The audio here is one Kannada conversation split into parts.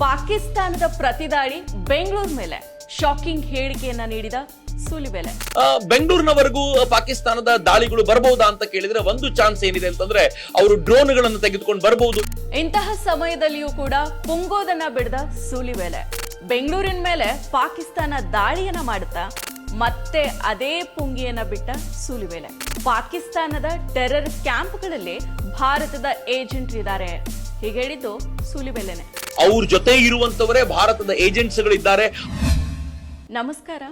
ಪಾಕಿಸ್ತಾನದ ಪ್ರತಿದಾಳಿ ಬೆಂಗಳೂರು ಮೇಲೆ. ಶಾಕಿಂಗ್ ಹೇಳಿಕೆಯನ್ನ ನೀಡಿದ ಸೂಲಿಬೆಲೆ. ಬೆಂಗಳೂರಿನವರೆಗೂ ಪಾಕಿಸ್ತಾನದ ದಾಳಿಗಳು ಬರಬಹುದಾ ಅಂತ ಕೇಳಿದ್ರೆ ಒಂದು ಚಾನ್ಸ್ ಏನಿದೆ ಅಂತಂದ್ರೆ ಅವರು ಡ್ರೋನ್ಗಳನ್ನು ತೆಗೆದುಕೊಂಡು ಬರಬಹುದು. ಇಂತಹ ಸಮಯದಲ್ಲಿಯೂ ಕೂಡ ಪುಂಗೋದನ್ನ ಬಿಡದ ಸೂಲಿಬೆಲೆ. ಬೆಂಗಳೂರಿನ ಮೇಲೆ ಪಾಕಿಸ್ತಾನ ದಾಳಿಯನ್ನ ಮಾಡುತ್ತಾ ಮತ್ತೆ ಅದೇ ಪುಂಗಿಯನ್ನ ಬಿಟ್ಟ ಸುಲಿಬೆಲೆ. ಪಾಕಿಸ್ತಾನದ ಟೆರರ್ ಕ್ಯಾಂಪ್ಗಳಲ್ಲಿ ಭಾರತದ ಏಜೆಂಟ್ ಇದ್ದಾರೆ. ಹೀಗೆ ಹೇಳಿದ್ದು ಸುಲಿಬೆಲೆನೆ. ಅವ್ರ ಜೊತೆ ಇರುವಂತವರೇ ಭಾರತದ ಏಜೆಂಟ್ಸ್ಗಳಿದ್ದಾರೆ. ನಮಸ್ಕಾರ.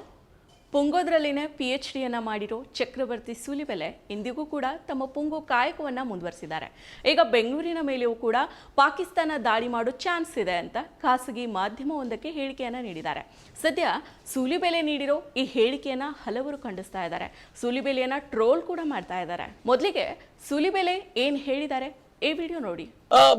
ಪುಂಗೋದ್ರಲ್ಲಿನೇ ಪಿ ಎಚ್ ಡಿಯನ್ನು ಮಾಡಿರೋ ಚಕ್ರವರ್ತಿ ಸೂಲಿಬೆಲೆ ಇಂದಿಗೂ ಕೂಡ ತಮ್ಮ ಪುಂಗು ಕಾಯಕವನ್ನು ಮುಂದುವರಿಸಿದ್ದಾರೆ. ಈಗ ಬೆಂಗಳೂರಿನ ಮೇಲೆಯೂ ಕೂಡ ಪಾಕಿಸ್ತಾನ ದಾಳಿ ಮಾಡೋ ಚಾನ್ಸ್ ಇದೆ ಅಂತ ಖಾಸಗಿ ಮಾಧ್ಯಮವೊಂದಕ್ಕೆ ಹೇಳಿಕೆಯನ್ನು ನೀಡಿದ್ದಾರೆ. ಸದ್ಯ ಸೂಲಿಬೆಲೆ ನೀಡಿರೋ ಈ ಹೇಳಿಕೆಯನ್ನು ಹಲವರು ಖಂಡಿಸ್ತಾ ಇದ್ದಾರೆ. ಸೂಲಿಬೆಲೆಯನ್ನು ಟ್ರೋಲ್ ಕೂಡ ಮಾಡ್ತಾ ಇದ್ದಾರೆ. ಮೊದಲಿಗೆ ಸೂಲಿಬೆಲೆ ಏನು ಹೇಳಿದ್ದಾರೆ? ಈ ವಿಡಿಯೋ ನೋಡಿ.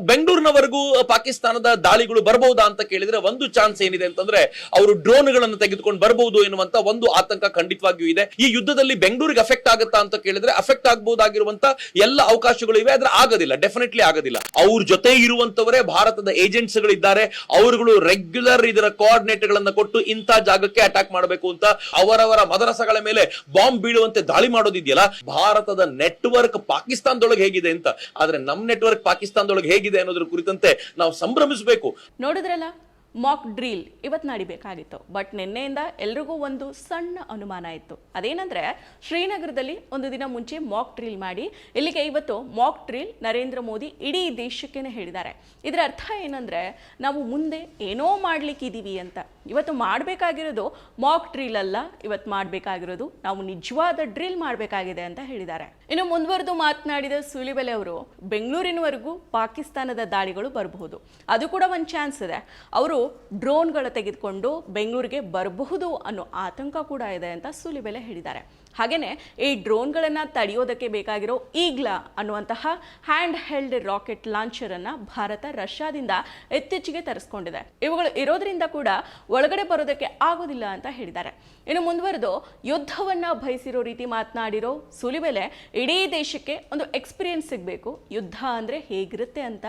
ಬೆಂಗಳೂರಿನವರೆಗೂ ಪಾಕಿಸ್ತಾನದ ದಾಳಿಗಳು ಬರಬಹುದಾ ಅಂತ ಕೇಳಿದ್ರೆ ಒಂದು ಚಾನ್ಸ್ ಏನಿದೆ ಅಂತಂದ್ರೆ ಅವರು ಡ್ರೋನ್ಗಳನ್ನು ತೆಗೆದುಕೊಂಡು ಬರಬಹುದು ಎನ್ನುವಂತ ಒಂದು ಆತಂಕ ಖಂಡಿತವಾಗಿಯೂ ಇದೆ. ಈ ಯುದ್ಧದಲ್ಲಿ ಬೆಂಗಳೂರಿಗೆ ಅಫೆಕ್ಟ್ ಆಗುತ್ತಾ ಅಂತ ಕೇಳಿದ್ರೆ ಅಫೆಕ್ಟ್ ಆಗಬಹುದಾಗಿರುವಂತ ಎಲ್ಲ ಅವಕಾಶಗಳು ಇವೆ. ಆದ್ರೆ ಆಗೋದಿಲ್ಲ ಡೆಫಿನೆಟ್ಲಿ ಆಗೋದಿಲ್ಲ. ಅವ್ರ ಜೊತೆ ಇರುವಂತವರೇ ಭಾರತದ ಏಜೆಂಟ್ಸ್ ಗಳಿದ್ದಾರೆ ಅವರುಗಳು ರೆಗ್ಯುಲರ್ ಇದರ ಕೋಆರ್ಡಿನೇಟ್ ಗಳನ್ನ ಕೊಟ್ಟು ಇಂಥ ಜಾಗಕ್ಕೆ ಅಟ್ಯಾಕ್ ಮಾಡಬೇಕು ಅಂತ ಅವರವರ ಮದರಸಗಳ ಮೇಲೆ ಬಾಂಬ್ ಬೀಳುವಂತೆ ದಾಳಿ ಮಾಡೋದಿದೆಯಲ್ಲ, ಭಾರತದ ನೆಟ್ವರ್ಕ್ ಪಾಕಿಸ್ತಾನದೊಳಗೆ ಹೇಗಿದೆ ಅಂತ. ಆದ್ರೆ ನಮ್ ನೆಟ್ವರ್ಕ್ ಪಾಕಿಸ್ತಾನದೊಳಗೆ ಹೇಗಿದೆ ಅನ್ನೋದ್ರ ಕುರಿತಂತೆ ನಾವು ಸಂಭ್ರಮಿಸಬೇಕು. ನೋಡಿದ್ರಲ್ಲ? ಮಾಕ್ ಡ್ರಿಲ್ ಇವತ್ತು ನಡಿಬೇಕಾಗಿತ್ತು. ಬಟ್ ನಿನ್ನೆಯಿಂದ ಎಲ್ರಿಗೂ ಒಂದು ಸಣ್ಣ ಅನುಮಾನ ಇತ್ತು. ಅದೇನಂದ್ರೆ, ಶ್ರೀನಗರದಲ್ಲಿ ಒಂದು ದಿನ ಮುಂಚೆ ಮಾಕ್ ಡ್ರಿಲ್ ಮಾಡಿ, ಇಲ್ಲಿಗೆ ಇವತ್ತು ಮಾಕ್ ಡ್ರಿಲ್ ನರೇಂದ್ರ ಮೋದಿ ಇಡೀ ದೇಶಕ್ಕೇನೆ ಹೇಳಿದ್ದಾರೆ. ಇದರ ಅರ್ಥ ಏನಂದ್ರೆ, ನಾವು ಮುಂದೆ ಏನೋ ಮಾಡ್ಲಿಕ್ಕಿದೀವಿ ಅಂತ. ಇವತ್ತು ಮಾಡಬೇಕಾಗಿರೋದು ಮಾಕ್ ಡ್ರಿಲ್ ಅಲ್ಲ, ಇವತ್ತು ಮಾಡಬೇಕಾಗಿರೋದು ನಾವು ನಿಜವಾದ ಡ್ರಿಲ್ ಮಾಡಬೇಕಾಗಿದೆ ಅಂತ ಹೇಳಿದ್ದಾರೆ. ಇನ್ನು ಮುಂದುವರೆದು ಮಾತನಾಡಿದ ಸುಲಿಬೆಲೆ ಅವರು, ಬೆಂಗಳೂರಿನವರೆಗೂ ಪಾಕಿಸ್ತಾನದ ದಾಳಿಗಳು ಬರಬಹುದು. ಅದು ಕೂಡ ಒಂದು ಚಾನ್ಸ್ ಇದೆ. ಅವರು ಡ್ರೋನ್ಗಳ ತೆಗೆದುಕೊಂಡು ಬೆಂಗಳೂರಿಗೆ ಬರಬಹುದು ಅನ್ನೋ ಆತಂಕ ಕೂಡ ಇದೆ ಅಂತ ಸುಲಿಬೆಲೆ ಹೇಳಿದ್ದಾರೆ. ಹಾಗೆಯೇ ಈ ಡ್ರೋನ್ಗಳನ್ನು ತಡೆಯೋದಕ್ಕೆ ಬೇಕಾಗಿರೋ ಈಗ್ಲಾ ಅನ್ನುವಂತಹ ಹ್ಯಾಂಡ್ ಹೆಲ್ಡ್ ರಾಕೆಟ್ ಲಾಂಚರ್ ಅನ್ನ ಭಾರತ ರಷ್ಯಾದಿಂದ ಇತ್ತೀಚೆಗೆ ತರಿಸ್ಕೊಂಡಿದೆ. ಇವುಗಳು ಇರೋದ್ರಿಂದ ಕೂಡ ಒಳಗಡೆ ಬರೋದಕ್ಕೆ ಆಗೋದಿಲ್ಲ ಅಂತ ಹೇಳಿದ್ದಾರೆ. ಇನ್ನು ಮುಂದುವರೆದು ಯುದ್ಧವನ್ನ ಬಯಸಿರೋ ರೀತಿ ಮಾತನಾಡಿರೋ ಸುಲಿಬೆಲೆ ಇಡೀ ದೇಶಕ್ಕೆ ಒಂದು ಎಕ್ಸ್ಪೀರಿಯನ್ಸ್ ಸಿಗಬೇಕು. ಯುದ್ಧ ಅಂದ್ರೆ ಹೇಗಿರುತ್ತೆ ಅಂತ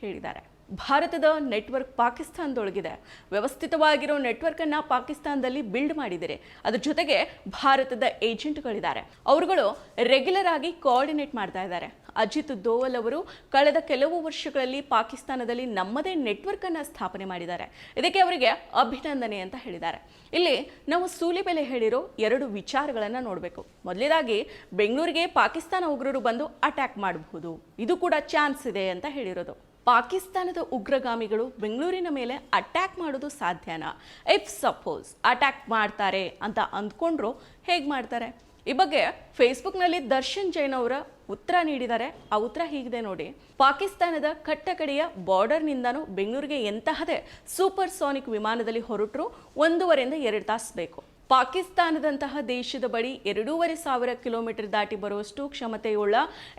ಹೇಳಿದ್ದಾರೆ. ಭಾರತದ ನೆಟ್ವರ್ಕ್ ಪಾಕಿಸ್ತಾನದೊಳಗಿದೆ. ವ್ಯವಸ್ಥಿತವಾಗಿರೋ ನೆಟ್ವರ್ಕನ್ನು ಪಾಕಿಸ್ತಾನದಲ್ಲಿ ಬಿಲ್ಡ್ ಮಾಡಿದ್ದಾರೆ. ಅದ್ರ ಜೊತೆಗೆ ಭಾರತದ ಏಜೆಂಟ್ಗಳಿದ್ದಾರೆ. ಅವರುಗಳು ರೆಗ್ಯುಲರ್ ಆಗಿ ಕೋಆರ್ಡಿನೇಟ್ ಮಾಡ್ತಾ ಇದ್ದಾರೆ. ಅಜಿತ್ ದೋವಲ್ ಅವರು ಕಳೆದ ಕೆಲವು ವರ್ಷಗಳಲ್ಲಿ ಪಾಕಿಸ್ತಾನದಲ್ಲಿ ನಮ್ಮದೇ ನೆಟ್ವರ್ಕನ್ನು ಸ್ಥಾಪನೆ ಮಾಡಿದ್ದಾರೆ. ಇದಕ್ಕೆ ಅವರಿಗೆ ಅಭಿನಂದನೆ ಅಂತ ಹೇಳಿದ್ದಾರೆ. ಇಲ್ಲಿ ನಾವು ಸೂಲಿಬೆಲೆ ಹೇಳಿರೋ ಎರಡು ವಿಚಾರಗಳನ್ನು ನೋಡಬೇಕು. ಮೊದಲೇದಾಗಿ, ಬೆಂಗಳೂರಿಗೆ ಪಾಕಿಸ್ತಾನ ಉಗ್ರರು ಬಂದು ಅಟ್ಯಾಕ್ ಮಾಡಬಹುದು. ಇದು ಕೂಡ ಚಾನ್ಸ್ ಇದೆ ಅಂತ ಹೇಳಿರೋದು. ಪಾಕಿಸ್ತಾನದ ಉಗ್ರಗಾಮಿಗಳು ಬೆಂಗಳೂರಿನ ಮೇಲೆ ಅಟ್ಯಾಕ್ ಮಾಡೋದು ಸಾಧ್ಯನಾ? ಇಫ್ ಸಪೋಸ್ ಅಟ್ಯಾಕ್ ಮಾಡ್ತಾರೆ ಅಂತ ಅಂದ್ಕೊಂಡ್ರು ಹೇಗೆ ಮಾಡ್ತಾರೆ? ಈ ಬಗ್ಗೆ ಫೇಸ್ಬುಕ್ನಲ್ಲಿ ದರ್ಶನ್ ಜೈನ್ ಅವರ ಉತ್ತರ ನೀಡಿದ್ದಾರೆ. ಆ ಉತ್ತರ ಹೀಗಿದೆ ನೋಡಿ. ಪಾಕಿಸ್ತಾನದ ಕಟ್ಟಕಡೆಯ ಬಾರ್ಡರ್ನಿಂದನೂ ಬೆಂಗಳೂರಿಗೆ ಎಂತಹದೇ ಸೂಪರ್ ಸೋನಿಕ್ ವಿಮಾನದಲ್ಲಿ ಹೊರಟರು. ಒಂದೂವರೆಯಿಂದ ಎರಡು ತಾಸು ಬೇಕು. ಪಾಕಿಸ್ತಾನದಂತಹ ದೇಶದ ಬಳಿ ಎರಡೂವರೆ ಸಾವಿರ ಕಿಲೋಮೀಟರ್ ದಾಟಿ ಬರುವಷ್ಟು ಕ್ಷಮತೆಯುಳ್ಳ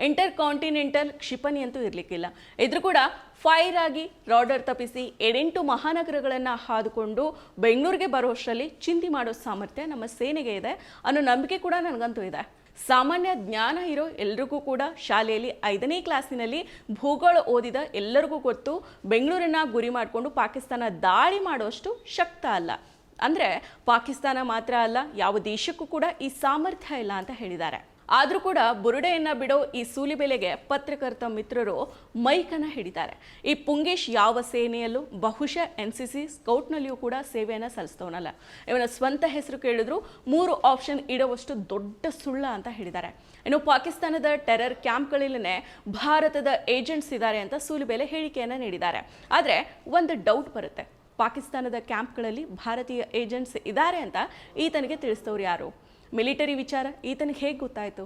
ಇಂಟರ್ ಕಾಂಟಿನೆಂಟಲ್ ಕ್ಷಿಪಣಿ ಅಂತೂ ಇರಲಿಕ್ಕಿಲ್ಲ. ಇದ್ರೂ ಕೂಡ ಫೈರ್ ಆಗಿ ರಾಡರ್ ತಪ್ಪಿಸಿ ಎಡೆಂಟು ಮಹಾನಗರಗಳನ್ನು ಹಾದುಕೊಂಡು ಬೆಂಗಳೂರಿಗೆ ಬರುವಷ್ಟರಲ್ಲಿ ಚಿಂತೆ ಮಾಡೋ ಸಾಮರ್ಥ್ಯ ನಮ್ಮ ಸೇನೆಗೆ ಇದೆ. ಅನ್ನೋ ನಂಬಿಕೆ ಕೂಡ ನನಗಂತೂ ಇದೆ. ಸಾಮಾನ್ಯ ಜ್ಞಾನ ಇರೋ ಎಲ್ರಿಗೂ ಕೂಡ ಶಾಲೆಯಲ್ಲಿ ಐದನೇ ಕ್ಲಾಸಿನಲ್ಲಿ ಭೂಗೋಳ ಓದಿದ ಎಲ್ಲರಿಗೂ ಗೊತ್ತು, ಬೆಂಗಳೂರನ್ನ ಗುರಿ ಮಾಡಿಕೊಂಡು ಪಾಕಿಸ್ತಾನ ದಾಳಿ ಮಾಡುವಷ್ಟು ಶಕ್ತ ಅಲ್ಲ. ಅಂದರೆ ಪಾಕಿಸ್ತಾನ ಮಾತ್ರ ಅಲ್ಲ, ಯಾವ ದೇಶಕ್ಕೂ ಕೂಡ ಈ ಸಾಮರ್ಥ್ಯ ಇಲ್ಲ ಅಂತ ಹೇಳಿದ್ದಾರೆ. ಆದರೂ ಕೂಡ ಬುರುಡೆಯನ್ನ ಬಿಡೋ ಈ ಸೂಲಿಬೆಲೆಗೆ ಪತ್ರಕರ್ತ ಮಿತ್ರರು ಮೈಕನ್ನ ಹಿಡಿತಾರೆ. ಈ ಪುಂಗೇಶ್ ಯಾವ ಸೇನೆಯಲ್ಲೂ, ಬಹುಶಃ ಎನ್ ಸಿ ಸಿ ಸ್ಕೌಟ್ನಲ್ಲಿಯೂ ಕೂಡ ಸೇವೆಯನ್ನು ಸಲ್ಲಿಸ್ತವನಲ್ಲ. ಇವನ ಸ್ವಂತ ಹೆಸರು ಕೇಳಿದ್ರು, ಮೂರು ಆಪ್ಷನ್ ಇಡುವಷ್ಟು ದೊಡ್ಡ ಸುಳ್ಳ ಅಂತ ಹೇಳಿದ್ದಾರೆ. ಇನ್ನು ಪಾಕಿಸ್ತಾನದ ಟೆರರ್ ಕ್ಯಾಂಪ್ಗಳಲ್ಲೇ ಭಾರತದ ಏಜೆಂಟ್ಸ್ ಇದ್ದಾರೆ ಅಂತ ಸೂಲಿಬೆಲೆ ಹೇಳಿಕೆಯನ್ನು ನೀಡಿದ್ದಾರೆ. ಆದರೆ ಒಂದು ಡೌಟ್ ಬರುತ್ತೆ. ಪಾಕಿಸ್ತಾನದ ಕ್ಯಾಂಪ್ಗಳಲ್ಲಿ ಭಾರತೀಯ ಏಜೆಂಟ್ಸ್ ಇದ್ದಾರೆ ಅಂತ ಈತನಿಗೆ ತಿಳಿಸ್ತವ್ರು ಯಾರು? ಮಿಲಿಟರಿ ವಿಚಾರ ಈತನಿಗೆ ಹೇಗೆ ಗೊತ್ತಾಯಿತು?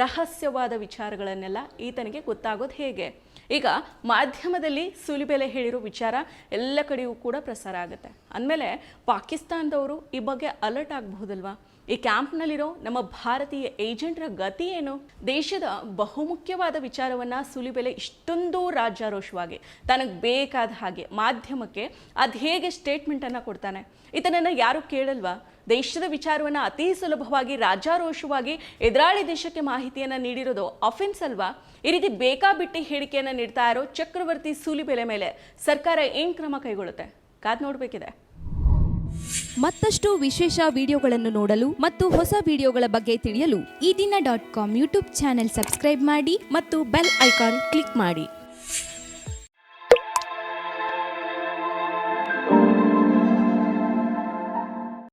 ರಹಸ್ಯವಾದ ವಿಚಾರಗಳನ್ನೆಲ್ಲ ಈತನಿಗೆ ಗೊತ್ತಾಗೋದು ಹೇಗೆ? ಈಗ ಮಾಧ್ಯಮದಲ್ಲಿ ಸುಲಿಬೆಲೆ ಹೇಳಿರೋ ವಿಚಾರ ಎಲ್ಲ ಕಡೆಯೂ ಕೂಡ ಪ್ರಸಾರ ಆಗುತ್ತೆ. ಅಂದಮೇಲೆ ಪಾಕಿಸ್ತಾನದವರು ಈ ಬಗ್ಗೆ ಅಲರ್ಟ್ ಆಗಬಹುದಲ್ವಾ? ಈ ಕ್ಯಾಂಪ್ನಲ್ಲಿರೋ ನಮ್ಮ ಭಾರತೀಯ ಏಜೆಂಟ್ರ ಗತಿ ಏನು? ದೇಶದ ಬಹುಮುಖ್ಯವಾದ ವಿಚಾರವನ್ನ ಸುಲಿಬೆಲೆ ಇಷ್ಟೊಂದು ರಾಜ್ಯಾರೋಷವಾಗಿ, ತನಗೆ ಬೇಕಾದ ಹಾಗೆ ಮಾಧ್ಯಮಕ್ಕೆ ಅದು ಹೇಗೆ ಸ್ಟೇಟ್ಮೆಂಟನ್ನು ಕೊಡ್ತಾನೆ? ಇದನ್ನು ಯಾರು ಕೇಳಲ್ವಾ? ದೇಶದ ವಿಚಾರವನ್ನು ಅತಿ ಸುಲಭವಾಗಿ ರಾಜಾರೋಷವಾಗಿ ಎದುರಾಳಿ ದೇಶಕ್ಕೆ ಮಾಹಿತಿಯನ್ನು ನೀಡಿರೋದು ಅಫೆನ್ಸ್ ಅಲ್ವಾ? ಈ ರೀತಿ ಬೇಕಾಬಿಟ್ಟಿ ಹೇಳಿಕೆಯನ್ನು ನೀಡ್ತಾ ಇರೋ ಚಕ್ರವರ್ತಿ ಸೂಲಿಬೆಲೆ ಮೇಲೆ ಸರ್ಕಾರ ಏನು ಕ್ರಮ ಕೈಗೊಳ್ಳುತ್ತೆ? ಕಾದ್ ನೋಡಬೇಕಿದೆ. ಮತ್ತಷ್ಟು ವಿಶೇಷ ವಿಡಿಯೋಗಳನ್ನು ನೋಡಲು ಮತ್ತು ಹೊಸ ವಿಡಿಯೋಗಳ ಬಗ್ಗೆ ತಿಳಿಯಲು Eedina dot com YouTube channel subscribe ಮಾಡಿ ಮತ್ತು ಬೆಲ್ ಐಕಾನ್ ಕ್ಲಿಕ್ ಮಾಡಿ.